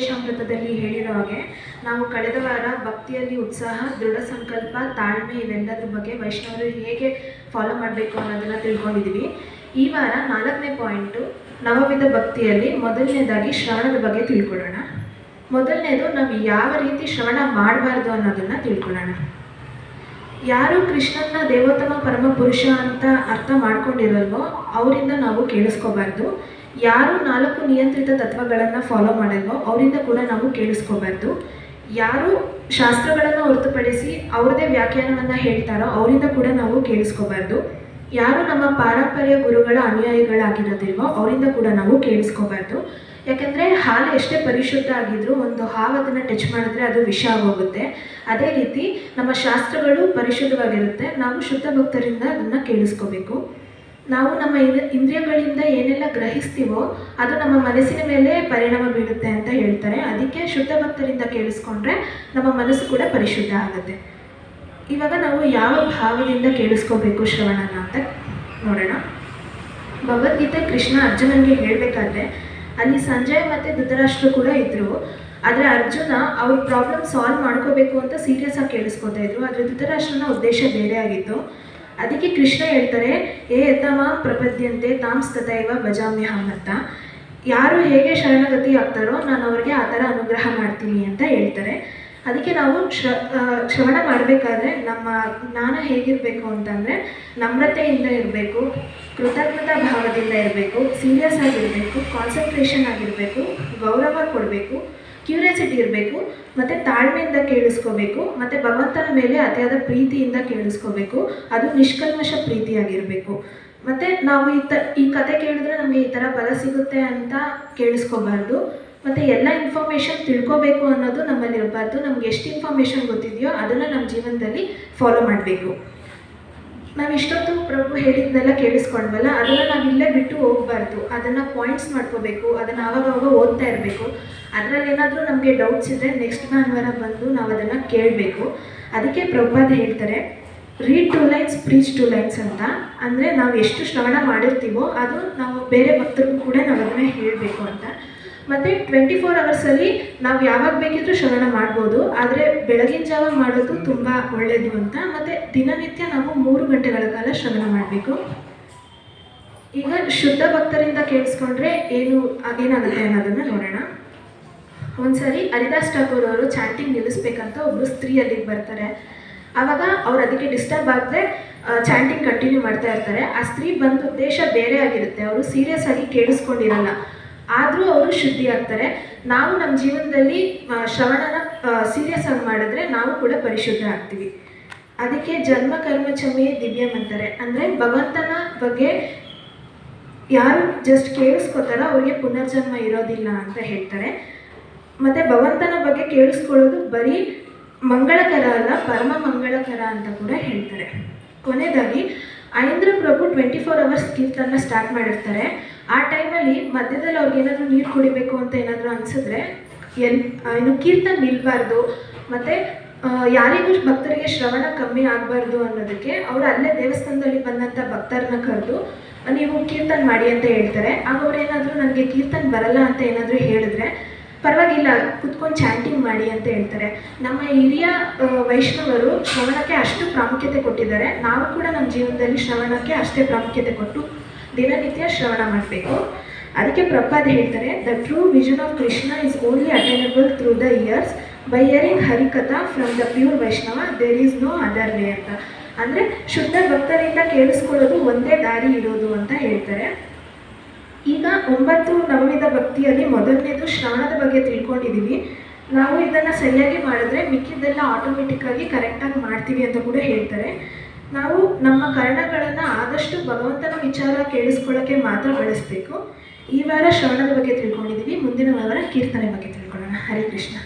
ಉಪದೇಶಾಮೃತದಲ್ಲಿ ಹೇಳಿರೋ ಹಾಗೆ, ನಾವು ಕಳೆದ ವಾರ ಭಕ್ತಿಯಲ್ಲಿ ಉತ್ಸಾಹ, ದೃಢ ಸಂಕಲ್ಪ, ತಾಳ್ಮೆ ಇವೆಲ್ಲದ್ರ ಬಗ್ಗೆ ವೈಷ್ಣವರು ಹೇಗೆ ಫಾಲೋ ಮಾಡಬೇಕು ಅನ್ನೋದನ್ನು ತಿಳ್ಕೊಂಡಿದ್ದೀವಿ ಈ ವಾರ ನಾಲ್ಕನೇ ಪಾಯಿಂಟು ನವವಿಧ ಭಕ್ತಿಯಲ್ಲಿ ಮೊದಲನೇದಾಗಿ ಶ್ರವಣದ ಬಗ್ಗೆ ತಿಳ್ಕೊಳ್ಳೋಣ. ಮೊದಲನೇದು, ನಾವು ಯಾವ ರೀತಿ ಶ್ರವಣ ಮಾಡಬಾರ್ದು ಅನ್ನೋದನ್ನು ತಿಳ್ಕೊಳ್ಳೋಣ. ಯಾರು ಕೃಷ್ಣನ ದೇವೋತ್ತಮ ಪರಮ ಪುರುಷ ಅಂತ ಅರ್ಥ ಮಾಡ್ಕೊಂಡಿರಲ್ವೋ, ಅವರಿಂದ ನಾವು ಕೇಳಿಸ್ಕೋಬಾರ್ದು. ಯಾರು ನಾಲ್ಕು ನಿಯಂತ್ರಿತ ತತ್ವಗಳನ್ನ ಫಾಲೋ ಮಾಡಲ್ವೋ, ಅವರಿಂದ ಕೂಡ ನಾವು ಕೇಳಿಸ್ಕೋಬಾರ್ದು. ಯಾರು ಶಾಸ್ತ್ರಗಳನ್ನು ಹೊರತುಪಡಿಸಿ ಅವ್ರದ್ದೇ ವ್ಯಾಖ್ಯಾನವನ್ನು ಹೇಳ್ತಾರೋ, ಅವರಿಂದ ಕೂಡ ನಾವು ಕೇಳಿಸ್ಕೋಬಾರ್ದು. ಯಾರು ನಮ್ಮ ಪಾರಂಪರ್ಯ ಗುರುಗಳ ಅನುಯಾಯಿಗಳಾಗಿರೋದಿಲ್ವೋ ಅವರಿಂದ ಕೂಡ ನಾವು ಕೇಳಿಸ್ಕೋಬಾರ್ದು. ಯಾಕಂದರೆ ಹಾಲು ಎಷ್ಟೇ ಪರಿಶುದ್ಧ ಆಗಿದ್ರೂ ಒಂದು ಹಾವು ಅದನ್ನು ಟಚ್ ಮಾಡಿದ್ರೆ ಅದು ವಿಷ ಆಗೋಗುತ್ತೆ. ಅದೇ ರೀತಿ ನಮ್ಮ ಶಾಸ್ತ್ರಗಳು ಪರಿಶುದ್ಧವಾಗಿರುತ್ತೆ. ನಾವು ಶುದ್ಧ ಭಕ್ತರಿಂದ ಅದನ್ನು ಕೇಳಿಸ್ಕೋಬೇಕು. ನಾವು ನಮ್ಮ ಇಂದ್- ಇಂದ್ರಿಯಗಳಿಂದ ಏನೆಲ್ಲ ಗ್ರಹಿಸ್ತೀವೋ ಅದು ನಮ್ಮ ಮನಸ್ಸಿನ ಮೇಲೆ ಪರಿಣಾಮ ಬೀಳುತ್ತೆ ಅಂತ ಹೇಳ್ತಾರೆ. ಅದಕ್ಕೆ ಶುದ್ಧ ಭಕ್ತರಿಂದ ಕೇಳಿಸ್ಕೊಂಡ್ರೆ ನಮ್ಮ ಮನಸ್ಸು ಕೂಡ ಪರಿಶುದ್ಧ ಆಗುತ್ತೆ. ಇವಾಗ ನಾವು ಯಾವ ಭಾವದಿಂದ ಕೇಳಿಸ್ಕೋಬೇಕು ಶ್ರವಣನ ಅಂತ ನೋಡೋಣ. ಭಗವದ್ಗೀತೆ ಕೃಷ್ಣ ಅರ್ಜುನನ್ಗೆ ಹೇಳಬೇಕಾದ್ರೆ, ಅಲ್ಲಿ ಸಂಜಯ್ ಮತ್ತು ಧೃತರಾಷ್ಟ್ರ ಕೂಡ ಇದ್ದರು ಆದರೆ ಅರ್ಜುನ ಅವ್ರ ಪ್ರಾಬ್ಲಮ್ ಸಾಲ್ವ್ ಮಾಡ್ಕೋಬೇಕು ಅಂತ ಸೀರಿಯಸ್ ಆಗಿ ಕೇಳಿಸ್ಕೊತಾ ಇದ್ರು. ಆದರೆ ಧೃತರಾಷ್ಟ್ರನ ಉದ್ದೇಶ ಬೇರೆ ಆಗಿತ್ತು. ಅದಕ್ಕೆ ಕೃಷ್ಣ ಹೇಳ್ತಾರೆ, ಏ ಯತಮ ಪ್ರಪದ್ಯಂತೆ ತಾಮ್ ತಥೈವ ಭಜಾಮ್ಯಹಂ ಅಂತ. ಯಾರು ಹೇಗೆ ಶರಣಗತಿ ಆಗ್ತಾರೋ ನಾನು ಅವ್ರಿಗೆ ಆ ಥರ ಅನುಗ್ರಹ ಮಾಡ್ತೀನಿ ಅಂತ ಹೇಳ್ತಾರೆ. ಅದಕ್ಕೆ ನಾವು ಶ್ರ ಶ್ರವಣ ಮಾಡಬೇಕಾದ್ರೆ ನಮ್ಮ ಜ್ಞಾನ ಹೇಗಿರಬೇಕು ಅಂತಂದರೆ ನಮ್ರತೆಯಿಂದ ಇರಬೇಕು, ಕೃತಜ್ಞತಾ ಭಾವದಿಂದ ಇರಬೇಕು ಸೀರಿಯಸ್ ಆಗಿರಬೇಕು ಕಾನ್ಸಂಟ್ರೇಷನ್ ಆಗಿರಬೇಕು, ಗೌರವ ಕೊಡಬೇಕು ಕ್ಯೂರಿಯಾಸಿಟಿ ಇರಬೇಕು, ಮತ್ತು ತಾಳ್ಮೆಯಿಂದ ಕೇಳಿಸ್ಕೋಬೇಕು, ಮತ್ತು ಭಗವಂತನ ಮೇಲೆ ಅತಿಯಾದ ಪ್ರೀತಿಯಿಂದ ಕೇಳಿಸ್ಕೋಬೇಕು, ಅದು ನಿಷ್ಕಲ್ಮಶ ಪ್ರೀತಿಯಾಗಿರಬೇಕು. ಮತ್ತು ನಾವು ಈ ತ, ಈ ಕತೆ ಕೇಳಿದ್ರೆ ನಮಗೆ ಈ ಥರ ಫಲ ಸಿಗುತ್ತೆ ಅಂತ ಕೇಳಿಸ್ಕೋಬಾರ್ದು. ಮತ್ತು ಎಲ್ಲ ಇನ್ಫಾರ್ಮೇಷನ್ ತಿಳ್ಕೋಬೇಕು ಅನ್ನೋದು ನಮ್ಮಲ್ಲಿ ಇರಬಾರ್ದು. ನಮ್ಗೆ ಎಷ್ಟು ಇನ್ಫಾರ್ಮೇಷನ್ ಗೊತ್ತಿದೆಯೋ ಅದನ್ನು ನಮ್ಮ ಜೀವನದಲ್ಲಿ ಫಾಲೋ ಮಾಡಬೇಕು. ನಾವು ಇಷ್ಟೊತ್ತು ಪ್ರಭು ಹೇಳಿದ್ನೆಲ್ಲ ಕೇಳಿಸ್ಕೊಂಡ್ವಲ್ಲ, ಅದನ್ನು ನಾವು ಇಲ್ಲೇ ಬಿಟ್ಟು ಹೋಗಬಾರ್ದು. ಅದನ್ನು ಪಾಯಿಂಟ್ಸ್ ಮಾಡ್ಕೋಬೇಕು, ಅದನ್ನು ಆವಾಗವಾಗ ಓದ್ತಾ ಇರಬೇಕು. ಅದರಲ್ಲಿ ಏನಾದರೂ ನಮಗೆ ಡೌಟ್ಸ್ ಇದ್ದರೆ ನೆಕ್ಸ್ಟ್ ಭಾನುವಾರ ಬಂದು ನಾವು ಅದನ್ನು ಕೇಳಬೇಕು. ಅದಕ್ಕೆ ಪ್ರಭುಪಾದ ಹೇಳ್ತಾರೆ. Read two lines preach two lines ಅಂತ. ಅಂದರೆ ನಾವು ಎಷ್ಟು ಶ್ರವಣ ಮಾಡಿರ್ತೀವೋ ಅದು ನಾವು ಬೇರೆ ಭಕ್ತರಿಗೂ ಕೂಡ ನಾವು ಅದನ್ನ ಹೇಳಬೇಕು ಅಂತ. ಮತ್ತು ಟ್ವೆಂಟಿ ಫೋರ್ ಅವರ್ಸಲ್ಲಿ ನಾವು ಯಾವಾಗ ಬೇಕಿದ್ರೂ ಶ್ರವಣ ಮಾಡ್ಬೋದು. ಆದರೆ ಬೆಳಗಿನ ಜಾವ ಮಾಡೋದು ತುಂಬ ಒಳ್ಳೆಯದು ಅಂತ. ಮತ್ತು ದಿನನಿತ್ಯ ನಾವು ಮೂರು ಗಂಟೆಗಳ ಕಾಲ ಶ್ರವಣ ಮಾಡಬೇಕು. ಈಗ ಶುದ್ಧ ಭಕ್ತರಿಂದ ಕೇಳಿಸ್ಕೊಂಡ್ರೆ ಏನು, ಏನಾಗುತ್ತೆ ಅನ್ನೋದನ್ನು ನೋಡೋಣ. ಒಂದ್ಸರಿ ಹರಿದಾಸ್ ಠಾಕೂರ್ ಅವರು ಚಾಂಟಿಂಗ್ ನಿಲ್ಲಿಸ್ಬೇಕಂತ ಒಬ್ಬರು ಸ್ತ್ರೀ ಅಲ್ಲಿಗೆ ಬರ್ತಾರೆ. ಆವಾಗ ಅವ್ರು ಅದಕ್ಕೆ ಡಿಸ್ಟರ್ಬ್ ಆಗದೆ ಚಾಂಟಿಂಗ್ ಕಂಟಿನ್ಯೂ ಮಾಡ್ತಾ ಇರ್ತಾರೆ. ಆ ಸ್ತ್ರೀ ಬಂದ ಉದ್ದೇಶ ಬೇರೆ ಆಗಿರುತ್ತೆ. ಅವರು ಸೀರಿಯಸ್ ಆಗಿ ಕೇಳಿಸ್ಕೊಂಡಿರಲ್ಲ. ಆದರೂ ಅವರು ಶುದ್ಧಿ ಆಗ್ತಾರೆ. ನಾವು ನಮ್ಮ ಜೀವನದಲ್ಲಿ ಶ್ರವಣನ ಸೀರಿಯಸ್ ಆಗಿ ಮಾಡಿದ್ರೆ ನಾವು ಕೂಡ ಪರಿಶುದ್ಧ ಆಗ್ತೀವಿ. ಅದಕ್ಕೆ ಜನ್ಮ, ಕರ್ಮ ಚಮೆ ದಿವ್ಯಂ ಅಂತಾರೆ. ಅಂದರೆ ಭಗವಂತನ ಬಗ್ಗೆ ಯಾರು ಜಸ್ಟ್ ಕೇಳಿಸ್ಕೊತಾರೋ ಅವ್ರಿಗೆ ಪುನರ್ಜನ್ಮ ಇರೋದಿಲ್ಲ ಅಂತ ಹೇಳ್ತಾರೆ. ಮತ್ತು ಭಗವಂತನ ಬಗ್ಗೆ ಕೇಳಿಸ್ಕೊಳ್ಳೋದು ಬರೀ ಮಂಗಳಕರ ಅಲ್ಲ ಪರಮ ಮಂಗಳಕರ ಅಂತ ಕೂಡ ಹೇಳ್ತಾರೆ. ಕೊನೆಯದಾಗಿ Aindra Prabhu twenty four hours kirtan start ಮಾಡಿರ್ತಾರೆ. ಆ ಟೈಮಲ್ಲಿ ಮಧ್ಯದಲ್ಲಿ ಅವ್ರಿಗೆ ಏನಾದರೂ ನೀರು ಕುಡಿಬೇಕು ಅಂತ ಏನಾದರೂ ಅನಿಸಿದ್ರೆ, ಎಲ್ ಏನು ಕೀರ್ತನ ನಿಲ್ಬಾರ್ದು, ಮತ್ತು ಯಾರಿಗೂ ಭಕ್ತರಿಗೆ ಶ್ರವಣ ಕಮ್ಮಿ ಆಗಬಾರ್ದು ಅನ್ನೋದಕ್ಕೆ ಅವರು ಅಲ್ಲೇ ದೇವಸ್ಥಾನದಲ್ಲಿ ಬಂದಂಥ ಭಕ್ತರನ್ನ ಕರೆದು, ನೀವು ಕೀರ್ತನ್ ಮಾಡಿ ಅಂತ ಹೇಳ್ತಾರೆ. ಆಗ ಅವ್ರು ಏನಾದರೂ ನನಗೆ ಕೀರ್ತನ ಬರಲ್ಲ ಅಂತ ಏನಾದರೂ ಹೇಳಿದ್ರೆ ಪರವಾಗಿಲ್ಲ, ಕುತ್ಕೊಂಡು ಚಾಂಟಿಂಗ್ ಮಾಡಿ ಅಂತ ಹೇಳ್ತಾರೆ. ನಮ್ಮ ಹಿರಿಯ ವೈಷ್ಣವರು ಶ್ರವಣಕ್ಕೆ ಅಷ್ಟು ಪ್ರಾಮುಖ್ಯತೆ ಕೊಟ್ಟಿದ್ದಾರೆ. ನಾವು ಕೂಡ ನಮ್ಮ ಜೀವನದಲ್ಲಿ ಶ್ರವಣಕ್ಕೆ ಅಷ್ಟೇ ಪ್ರಾಮುಖ್ಯತೆ ಕೊಟ್ಟು ದಿನನಿತ್ಯ ಶ್ರವಣ ಮಾಡಬೇಕು. ಅದಕ್ಕೆ ಪ್ರಪಾದ್ ಹೇಳ್ತಾರೆ the true vision of Krishna is only attainable through the ears by hearing Harikatha from the pure Vaishnava there is no other way ಅಂತ. ಅಂದರೆ ಶುದ್ಧ ಭಕ್ತರಿಂದ ಕೇಳಿಸ್ಕೊಳ್ಳೋದು ಒಂದೇ ದಾರಿ ಇರೋದು ಅಂತ ಹೇಳ್ತಾರೆ. ಈಗ ಒಂಬತ್ತು ನವವಿಧ ಭಕ್ತಿಯಲ್ಲಿ ಮೊದಲನೇದು ಶ್ರವಣದ ಬಗ್ಗೆ ತಿಳ್ಕೊಂಡಿದ್ದೀವಿ ನಾವು ಇದನ್ನು ಸರಿಯಾಗಿ ಮಾಡಿದ್ರೆ ಮಿಕ್ಕಿದ್ದೆಲ್ಲ ಆಟೋಮೆಟಿಕ್ಕಾಗಿ ಕರೆಕ್ಟಾಗಿ ಮಾಡ್ತೀವಿ ಅಂತ ಕೂಡ ಹೇಳ್ತಾರೆ. ನಾವು ನಮ್ಮ ಕರ್ಣಗಳನ್ನು ಆದಷ್ಟು ಭಗವಂತನ ವಿಚಾರ ಕೇಳಿಸ್ಕೊಳ್ಳೋಕ್ಕೆ ಮಾತ್ರ ಬಳಸಬೇಕು. ಈ ವಾರ ಶ್ರವಣದ ಬಗ್ಗೆ ತಿಳ್ಕೊಂಡಿದ್ದೀವಿ ಮುಂದಿನ ವಾರ ಕೀರ್ತನೆ ಬಗ್ಗೆ ತಿಳ್ಕೊಳ್ಳೋಣ. ಹರೇ ಕೃಷ್ಣ.